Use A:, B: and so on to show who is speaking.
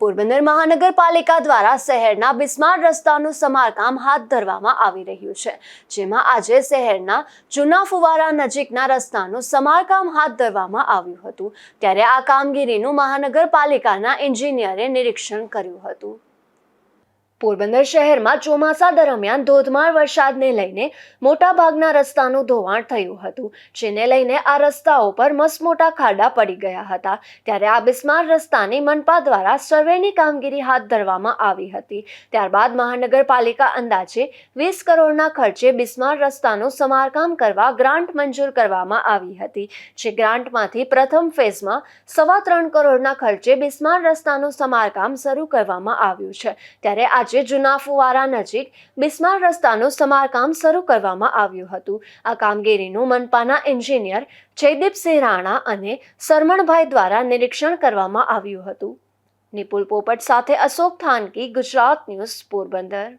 A: પોરબંદર મહાનગરપાલિકા દ્વારા શહેરના બિસ્માર રસ્તાનું સમારકામ હાથ ધરવામાં આવી રહ્યું છે, જેમાં આજે શહેરના જૂના ફુવારા નજીકના રસ્તાનું સમારકામ હાથ ધરવામાં આવ્યું હતું. ત્યારે આ કામગીરીનું મહાનગરપાલિકાના એન્જિનિયરે નિરીક્ષણ કર્યું હતું. પોરબંદર શહેરમાં ચોમાસા દરમિયાન ધોધમાર વરસાદને લઈને મોટાભાગના રસ્તાનું ધોવાણ થયું હતું, જેને લઈને આ રસ્તાઓ પર મસમોટા ખાડા પડી ગયા હતા. ત્યારે આ બિસ્માર રસ્તાની મનપા દ્વારા સર્વેની કામગીરી હાથ ધરવામાં આવી હતી. ત્યારબાદ મહાનગરપાલિકા અંદાજે વીસ કરોડના ખર્ચે બિસ્માર રસ્તાનું સમારકામ કરવા ગ્રાન્ટ મંજૂર કરવામાં આવી હતી, જે ગ્રાન્ટમાંથી પ્રથમ ફેઝમાં સવા ત્રણ કરોડના ખર્ચે બિસ્માર રસ્તાનું સમારકામ શરૂ કરવામાં આવ્યું છે. ત્યારે આજે જૂના ફુવારા નજીક બિસ્માર રસ્તાનું સમારકામ શરૂ કરવામાં આવ્યું હતું. આ કામગીરીનું મનપાના એન્જિનિયર જયદીપસિંહ રાણા અને સરમણભાઈ દ્વારા નિરીક્ષણ કરવામાં આવ્યું હતું. નિપુલ પોપટ સાથે અશોક થાનકી, ગુજરાત ન્યૂઝ પોરબંદર.